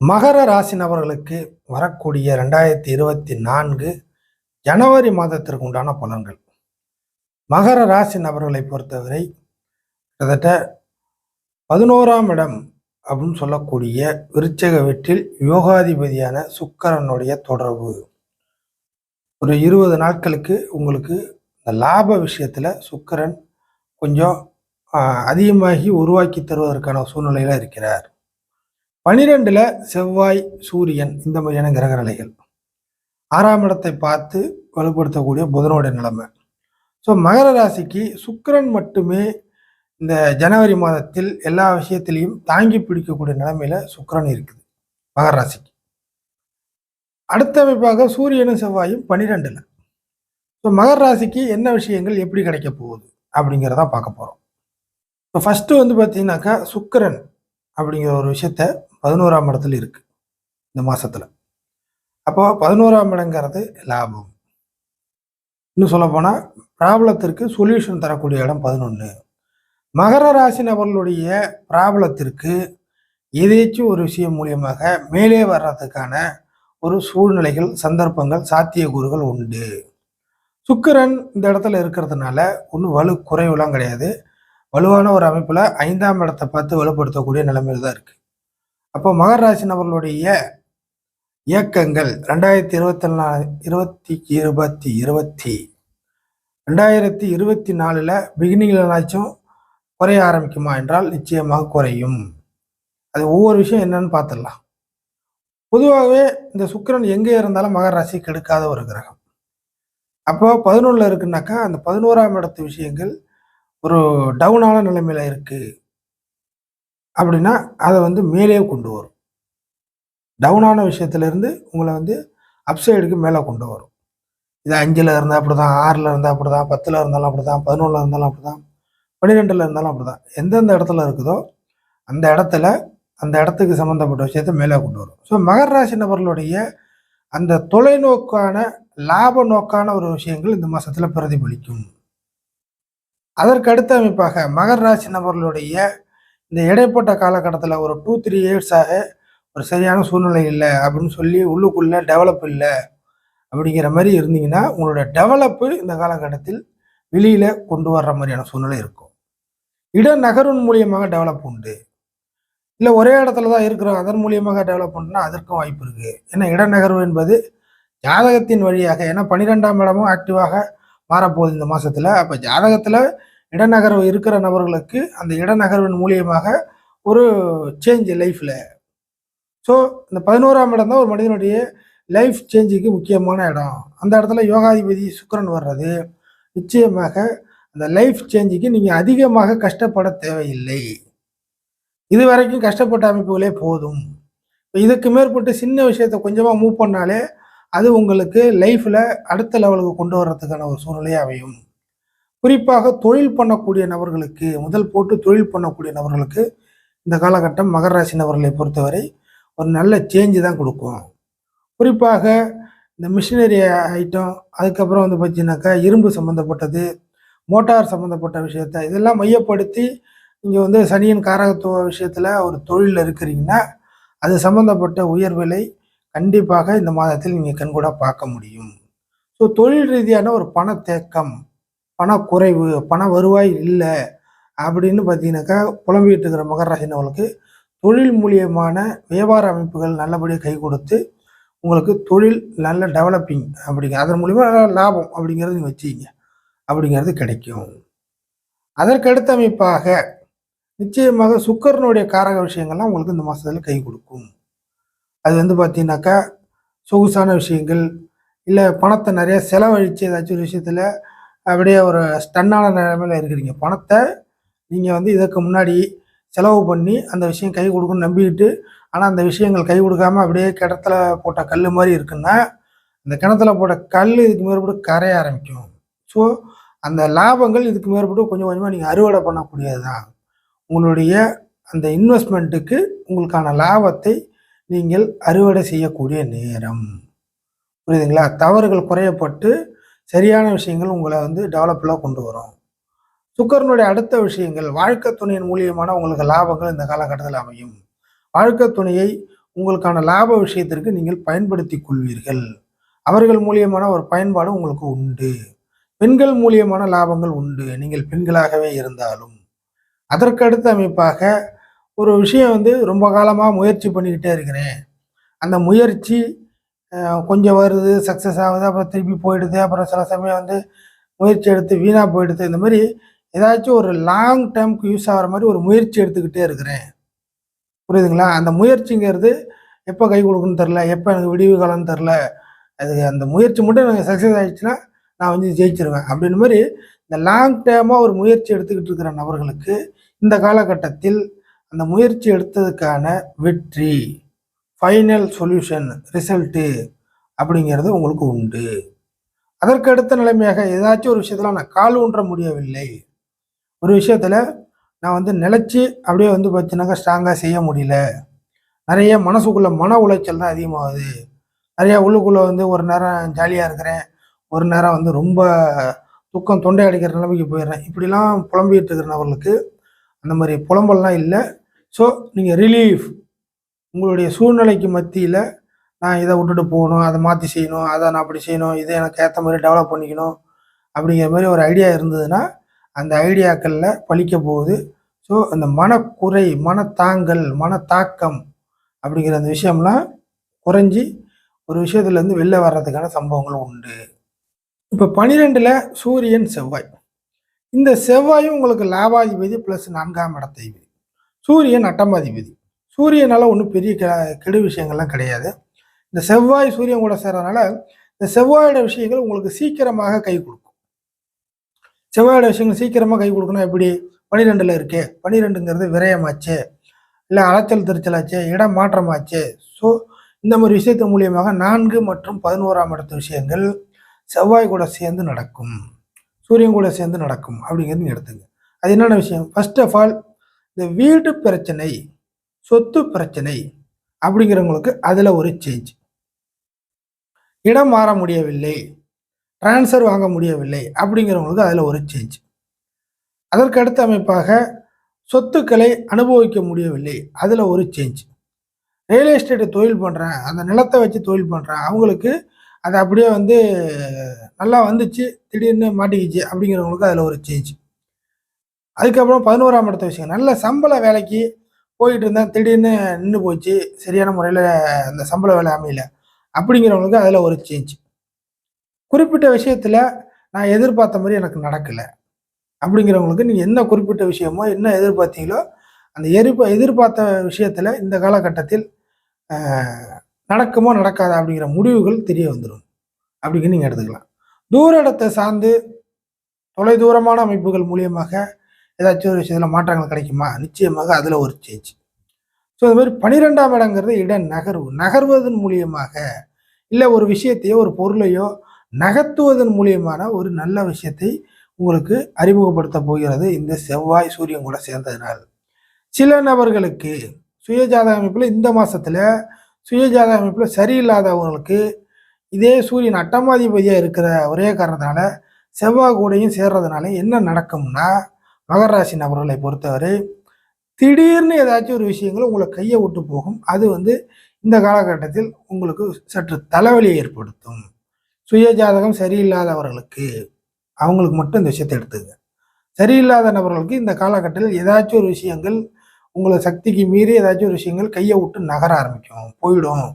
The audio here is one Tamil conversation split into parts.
மகர ராசி நபர்களுக்கு வரக்கூடிய ரெண்டாயிரத்தி இருபத்தி நான்கு ஜனவரி மாதத்திற்கு உண்டான பலன்கள். மகர ராசி நபர்களை பொறுத்தவரை கிட்டத்தட்ட பதினோராம் இடம் அப்படின்னு சொல்லக்கூடிய விருச்சக வீட்டில் யோகாதிபதியான சுக்கரனுடைய தொடர்பு. ஒரு இருபது நாட்களுக்கு உங்களுக்கு இந்த லாப விஷயத்தில் சுக்கரன் கொஞ்சம் அதிகமாகி உருவாக்கி தருவதற்கான சூழ்நிலையில் இருக்கிறார். பனிரெண்டில் செவ்வாய் சூரியன் இந்த மாதிரியான கிரக நிலைகள் ஆறாம் இடத்தை பார்த்து வலுப்படுத்தக்கூடிய புதனோட நிலைமை. ஸோ மகர ராசிக்கு சுக்கிரன் மட்டுமே இந்த ஜனவரி மாதத்தில் எல்லா விஷயத்திலையும் தாங்கி பிடிக்கக்கூடிய நிலைமையில் சுக்கரன் இருக்குது மகர ராசிக்கு. அடுத்த அமைப்பாக சூரியனும் செவ்வாயும் பன்னிரெண்டில் ஸோ மகர ராசிக்கு என்ன விஷயங்கள் எப்படி கிடைக்க போகுது அப்படிங்கிறத பார்க்க போகிறோம் இப்போ ஃபஸ்ட்டு வந்து பார்த்தீங்கன்னாக்கா சுக்கரன் அப்படிங்கிற ஒரு விஷயத்த பதினோராம் இடத்துல இருக்கு இந்த மாசத்துல. அப்போ பதினோராம் இடங்கிறது லாபம். இன்னும் சொல்ல போனா ப்ராப்ளத்திற்கு சொல்யூஷன் தரக்கூடிய இடம் பதினொன்று மகர ராசி நபர்களுடைய ப்ராப்ளத்திற்கு ஏதேச்சும் ஒரு விஷயம் மூலியமாக மேலே வர்றதுக்கான ஒரு சூழ்நிலைகள் சந்தர்ப்பங்கள் சாத்தியக்கூறுகள் உண்டு. சுக்கரன் இந்த இடத்துல இருக்கிறதுனால ஒன்றும் வலு குறைவுலாம் கிடையாது. வலுவான ஒரு அமைப்பில் ஐந்தாம் இடத்தை பார்த்து வலுப்படுத்தக்கூடிய நிலைமையில் தான் இருக்குது அப்போ மகர ராசி நபர்களுடைய இயக்கங்கள் ரெண்டாயிரத்தி இருபத்தி நாலு இருபத்தி இருபத்தி இருபத்தி ரெண்டாயிரத்தி இருபத்தி நாலில் பிகினிங்லனாச்சும் குறைய ஆரம்பிக்குமா என்றால் நிச்சயமாக குறையும். அது ஒவ்வொரு விஷயம் என்னன்னு பார்த்துடலாம். பொதுவாகவே இந்த சுக்கிரன் எங்கே இருந்தாலும் மகர ராசி கெடுக்காத ஒரு கிரகம். அப்போ பதினொன்றில் இருக்குனாக்கா அந்த பதினோராம் இடத்து விஷயங்கள் ஒரு டவுனான நிலைமையில் இருக்குது அப்படின்னா அதை வந்து மேலே கொண்டு வரும். டவுனான விஷயத்துலேருந்து உங்களை வந்து அப்சைடுக்கு மேலே கொண்டு வரும். இது அஞ்சில் இருந்தால் அப்படி தான் ஆறில் இருந்தால் அப்படி தான் பத்தில் இருந்தாலும் அப்படி தான் பதினொன்றில் இருந்தாலும் அப்படி தான் பன்னிரெண்டில் இருந்தாலும் அப்படி தான் எந்தெந்த இடத்துல இருக்குதோ அந்த இடத்துல அந்த இடத்துக்கு சம்மந்தப்பட்ட விஷயத்த மேலே கொண்டு வரும். ஸோ மகர ராசி நபர்களுடைய அந்த தொலைநோக்கான லாப நோக்கான ஒரு விஷயங்கள் இந்த மாதத்தில் பிரதிபலிக்கும். அதற்கு அடுத்த அமைப்பாக மகர ராசி நபர்களுடைய இந்த இடைப்பட்ட காலகட்டத்தில் ஒரு டூ த்ரீ இயர்ஸாக ஒரு சரியான சூழ்நிலை இல்லை அப்படின்னு சொல்லி உள்ளுக்குள்ளே டெவலப் இல்லை அப்படிங்கிற மாதிரி இருந்தீங்கன்னா உங்களோட டெவலப்பு இந்த காலகட்டத்தில் வெளியில் கொண்டு வர்ற மாதிரியான சூழ்நிலை இருக்கும். இட நகர்வின் மூலியமாக டெவலப் உண்டு. இல்லை ஒரே இடத்துல தான் இருக்கிறோம் அதன் மூலியமாக டெவலப் பண்ணுனா அதற்கும் வாய்ப்பு இருக்குது ஏன்னா இடநகர்வு என்பது ஜாதகத்தின் வழியாக ஏன்னா பன்னிரெண்டாம் இடமும் ஆக்டிவாக மாறப்போகுது இந்த மாதத்தில் அப்போ ஜாதகத்தில் இடநகர்வு இருக்கிற நபர்களுக்கு அந்த இடநகர்வின் மூலியமாக ஒரு சேஞ்ச் லைஃப்பில் ஸோ இந்த பதினோராம் இடம் தான் ஒரு மனிதனுடைய லைஃப் சேஞ்சுக்கு முக்கியமான இடம். அந்த இடத்துல யோகாதிபதி சுக்கரன் வர்றது. நிச்சயமாக அந்த லைஃப் சேஞ்சுக்கு நீங்கள் அதிகமாக கஷ்டப்பட தேவையில்லை. இது வரைக்கும் கஷ்டப்பட்ட அமைப்புகளே போதும். இப்போ இதுக்கு மேற்பட்டு சின்ன விஷயத்தை கொஞ்சமாக மூவ் பண்ணாலே அது உங்களுக்கு லைஃப்பில் அடுத்த லெவலுக்கு கொண்டு வர்றதுக்கான ஒரு சூழ்நிலையை அமையும். குறிப்பாக தொழில் பண்ணக்கூடிய நபர்களுக்கு முதல் போட்டு தொழில் பண்ணக்கூடிய நபர்களுக்கு இந்த காலகட்டம் மகர ராசி நபர்களை பொறுத்தவரை ஒரு நல்ல சேஞ்சு தான் கொடுக்கும். குறிப்பாக இந்த மிஷினரி ஐட்டம் அதுக்கப்புறம் வந்து பார்த்தீங்கன்னாக்கா இரும்பு சம்மந்தப்பட்டது மோட்டார் சம்மந்தப்பட்ட விஷயத்த இதெல்லாம் மையப்படுத்தி நீங்கள் வந்து சனியின் காரகத்துவ விஷயத்தில் ஒரு தொழிலில் இருக்கிறீங்கன்னா அது சம்மந்தப்பட்ட உயர்விலை கண்டிப்பாக இந்த மாதத்தில் நீங்கள் கண்கூட பார்க்க முடியும். ஸோ தொழில் ரீதியான ஒரு பணத்தேக்கம் பணக்குறைவு பண வருவாய் இல்லை அப்படின்னு பார்த்தீங்கன்னாக்கா புலம்பிகிட்டு இருக்கிற மகர ராசினவர்களுக்கு தொழில் மூலியமான வியாபார அமைப்புகள் நல்லபடியாக கை கொடுத்து உங்களுக்கு தொழில் நல்ல டெவலப்பிங் அப்படிங்க அதன் மூலிமா நல்ல லாபம் அப்படிங்கிறது நீங்கள் வச்சுக்கிங்க. அப்படிங்கிறது கிடைக்கும். அதற்கடுத்த அமைப்பாக நிச்சயமாக சுக்கரனுடைய காரக விஷயங்கள்லாம் உங்களுக்கு இந்த மாதத்துல கை கொடுக்கும். அது வந்து பார்த்தீங்கன்னாக்கா சொகுசான விஷயங்கள் இல்லை பணத்தை நிறைய செலவழித்து ஏதாச்சும் ஒரு விஷயத்தில் அப்படியே ஒரு ஸ்டன்னான நிலைமையில இருக்கிறீங்க. பணத்தை நீங்கள் வந்து இதற்கு முன்னாடி செலவு பண்ணி அந்த விஷயம் கை கொடுக்குன்னு நம்பிக்கிட்டு ஆனால் அந்த விஷயங்கள் கை கொடுக்காம அப்படியே கிணத்துல போட்ட கல் மாதிரி இருக்குன்னா அந்த கிணத்துல போட்ட கல் இதுக்கு மேற்பட்டு கரைய ஆரம்பிக்கும். ஸோ அந்த லாபங்கள் இதுக்கு மேற்பட்டு கொஞ்சம் கொஞ்சமாக நீங்கள் அறுவடை பண்ணக்கூடியது தான் உங்களுடைய அந்த இன்வெஸ்ட்மெண்ட்டுக்கு உங்களுக்கான லாபத்தை நீங்கள் அறுவடை செய்யக்கூடிய நேரம். புரியுதுங்களா? தவறுகள் குறையப்பட்டு சரியான விஷயங்கள் உங்களை வந்து டெவலப்பில் கொண்டு வரும். சுக்கரனுடைய அடுத்த விஷயங்கள் வாழ்க்கை துணையின் மூலியமான உங்களுக்கு லாபங்கள் இந்த காலகட்டத்தில் அமையும். வாழ்க்கை துணையை உங்களுக்கான லாப விஷயத்திற்கு நீங்கள் பயன்படுத்தி கொள்வீர்கள். அவர்கள் மூலியமான ஒரு பயன்பாடு உங்களுக்கு உண்டு. பெண்கள் மூலியமான லாபங்கள் உண்டு. நீங்கள் பெண்களாகவே இருந்தாலும். அதற்கடுத்த அமைப்பாக ஒரு விஷயம் வந்து ரொம்ப காலமாக முயற்சி பண்ணிக்கிட்டே இருக்கிறேன். அந்த முயற்சி கொஞ்சம் வருது சக்ஸஸ் ஆகுது அப்புறம் திருப்பி போயிடுது அப்புறம் சில சமயம் வந்து முயற்சி எடுத்து வீணாக போயிடுது. இந்த மாதிரி ஏதாச்சும் ஒரு லாங் டைம்க்கு யூஸ் ஆகிற மாதிரி ஒரு முயற்சி எடுத்துக்கிட்டே இருக்கிறேன். புரியுதுங்களா? அந்த முயற்சிங்கிறது எப்போ கை கொடுக்குன்னு தெரில எப்போ எனக்கு விடிவு காலம்னு தெரில அது அந்த முயற்சி மட்டும் எனக்கு சக்ஸஸ் ஆகிடுச்சுன்னா நான் வந்து ஜெயிச்சிருவேன். அப்படின்னு மாதிரி இந்த லாங் டேர்மாக ஒரு முயற்சி எடுத்துக்கிட்டு இருக்கிற நபர்களுக்கு இந்த காலகட்டத்தில் அந்த முயற்சி எடுத்ததுக்கான வெற்றி. ஃபைனல் சொல்யூஷன் ரிசல்ட்டு அப்படிங்கிறது உங்களுக்கு உண்டு. அதற்கு அடுத்த நிலைமையாக ஏதாச்சும் ஒரு விஷயத்தில் நான் கால் ஊன்ற முடியவில்லை. ஒரு விஷயத்தில் நான் வந்து நிலச்சி அப்படியே வந்து பார்த்தீங்கன்னாக்கா ஸ்ட்ராங்காக செய்ய முடியல. நிறைய மனசுக்குள்ளே மன உளைச்சல் தான் அதிகமாகுது. நிறையா உள்ளுக்குள்ளே வந்து ஒரு நேரம் ஜாலியாக இருக்கிறேன். ஒரு நேரம் வந்து ரொம்ப துக்கம் தொண்டை அடிக்கிற நிலைமைக்கு போயிடுறேன். இப்படிலாம் புலம்பிகிட்டு இருக்கிற நபர்களுக்கு அந்த மாதிரி புலம்பல்லாம் இல்லை. ஸோ நீங்கள் ரிலீஃப் உங்களுடைய சூழ்நிலைக்கு மத்தியில் நான் இதை விட்டுட்டு போகணும் அதை மாற்றி செய்யணும் அதை நான் அப்படி செய்யணும் இதை எனக்கு ஏற்ற மாதிரி டெவலப் பண்ணிக்கணும் அப்படிங்கிற மாதிரி ஒரு ஐடியா இருந்ததுன்னா அந்த ஐடியாக்களில் பலிக்க போகுது. ஸோ அந்த மனக்குறை மனத்தாங்கல் மனத்தாக்கம் அப்படிங்கிற அந்த விஷயம்லாம் குறைஞ்சி ஒரு விஷயத்துலேருந்து வெளில வர்றதுக்கான சம்பவங்கள் உண்டு. இப்போ பனிரெண்டில் சூரியன் செவ்வாய். இந்த செவ்வாயும் உங்களுக்கு லாபாதிபதி ப்ளஸ் நான்காம் இடத்தைபதி சூரியன் அட்டமாதிபதி. சூரியனால் ஒன்றும் பெரிய கெ கெடு விஷயங்கள்லாம் கிடையாது. இந்த செவ்வாய் சூரியன் கூட சேர்றதுனால இந்த செவ்வாயோட விஷயங்கள் உங்களுக்கு சீக்கிரமாக கை கொடுக்கும். செவ்வாயோட விஷயங்கள் சீக்கிரமாக கை கொடுக்கணும் எப்படி? பனிரெண்டில் இருக்கே. பனிரெண்டுங்கிறது விரயமாச்சு. இல்லை அலைச்சல் திருச்சலாச்சு. இடம் மாற்றமாச்சு. ஸோ இந்த மாதிரி விஷயத்தின் மூலியமாக நான்கு மற்றும் பதினோராம் இடத்து விஷயங்கள் செவ்வாய் கூட சேர்ந்து நடக்கும். சூரியன் கூட சேர்ந்து நடக்கும். அப்படிங்கிறது எடுத்துங்க. அது என்னென்ன விஷயம்? ஃபர்ஸ்ட் ஆஃப் ஆல் இந்த வீட்டு பிரச்சனை. சொத்து பிரச்சனை அப்படிங்கிறவங்களுக்கு அதில் ஒரு சேஞ்ச் இடம் மாற முடியவில்லை. ட்ரான்ஸ்ஃபர் வாங்க முடியவில்லை அப்படிங்கிறவங்களுக்கு அதில் ஒரு சேஞ்ச் அதற்கு அடுத்த அமைப்பாக சொத்துக்களை அனுபவிக்க முடியவில்லை. அதில் ஒரு சேஞ்ச் ரியல் எஸ்டேட்டு தொழில் பண்ணுறேன் அந்த நிலத்தை வச்சு தொழில் பண்ணுறேன் அவங்களுக்கு அது அப்படியே வந்து நல்லா வந்துச்சு திடீர்னு மாட்டிக்கிச்சு அப்படிங்கிறவங்களுக்கு அதில் ஒரு சேஞ்ச் அதுக்கப்புறம் பதினோராம் இடத்த விஷயம் நல்ல சம்பள வேலைக்கு போயிட்டு இருந்தேன் திடீர்னு நின்று போச்சு. சரியான முறையில் அந்த சம்பள வேலை அமையல. அப்படிங்கிறவங்களுக்கு அதில் ஒரு சேஞ்ச் குறிப்பிட்ட விஷயத்தில் நான் எதிர்பார்த்த மாதிரி எனக்கு நடக்கலை. அப்படிங்கிறவங்களுக்கு நீங்கள் என்ன குறிப்பிட்ட விஷயமோ என்ன எதிர்பார்த்தீங்களோ அந்த எதிர்ப்ப எதிர்பார்த்த விஷயத்தில் இந்த காலகட்டத்தில் நடக்குமோ நடக்காதா அப்படிங்கிற முடிவுகள் தெரிய வந்துடும் அப்படின்னு நீங்கள் எடுத்துக்கலாம். தூர இடத்தை சார்ந்து தொலைதூரமான அமைப்புகள் மூலியமாக ஏதாச்சும் ஒரு விஷயத்தில் மாற்றங்கள் கிடைக்குமா? நிச்சயமாக அதில் ஒரு சேஞ்ச் ஸோ அது மாதிரி பனிரெண்டாம் இடங்கிறது இட நகர்வு. நகர்வதன் மூலியமாக இல்லை ஒரு விஷயத்தையோ ஒரு பொருளையோ நகர்த்துவதன் மூலியமான ஒரு நல்ல விஷயத்தை உங்களுக்கு அறிமுகப்படுத்த போகிறது இந்த செவ்வாய் சூரியன் கூட சேர்ந்ததுனால். சில நபர்களுக்கு சுயஜாத அமைப்பில் இந்த மாதத்தில் சுயஜாத அமைப்பில் சரியில்லாதவங்களுக்கு இதே சூரியன் அட்டமாதிபதியாக இருக்கிற ஒரே காரணத்தினால செவ்வாய் கூடையும் சேர்றதுனால என்ன நடக்கும்னா மகர ராசி நபர்களை பொறுத்தவரை திடீர்னு ஏதாச்சும் ஒரு விஷயங்கள் உங்களை கையை விட்டு போகும். அது வந்து இந்த காலகட்டத்தில் உங்களுக்கு சற்று தலைவலியை ஏற்படுத்தும். சுய ஜாதகம் சரியில்லாதவர்களுக்கு அவங்களுக்கு மட்டும் இந்த விஷயத்தை எடுத்துங்க. சரியில்லாத நபர்களுக்கு இந்த காலகட்டத்தில் ஏதாச்சும் ஒரு விஷயங்கள் உங்களை சக்திக்கு மீறி ஏதாச்சும் ஒரு விஷயங்கள் கையை விட்டு நகர ஆரம்பிக்கும். போயிடும்.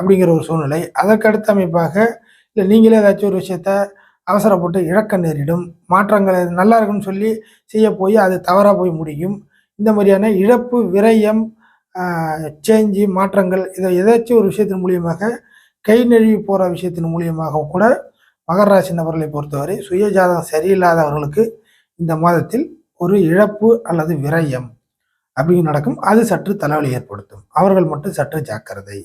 அப்படிங்கிற ஒரு சூழ்நிலை. அதற்கடுத்த அமைப்பாக இல்லை நீங்களே ஏதாச்சும் ஒரு விஷயத்த அவசரப்பட்டு இழக்க நேரிடும். மாற்றங்கள் நல்லா இருக்குன்னு சொல்லி செய்ய போய் அது தவறாக போய் முடியும். இந்த மாதிரியான இழப்பு விரயம் சேஞ்சு மாற்றங்கள் இதை ஏதாச்சும் ஒரு விஷயத்தின் மூலியமாக கை நழுவி போகிற விஷயத்தின் மூலியமாக கூட மகர ராசி நபர்களை பொறுத்தவரை சுயஜாதகம் சரியில்லாதவர்களுக்கு இந்த மாதத்தில் ஒரு இழப்பு அல்லது விரயம் அப்படின்னு நடக்கும். அது சற்று தலைவலி ஏற்படுத்தும். அவர்கள் மட்டும் சற்று ஜாக்கிரதை.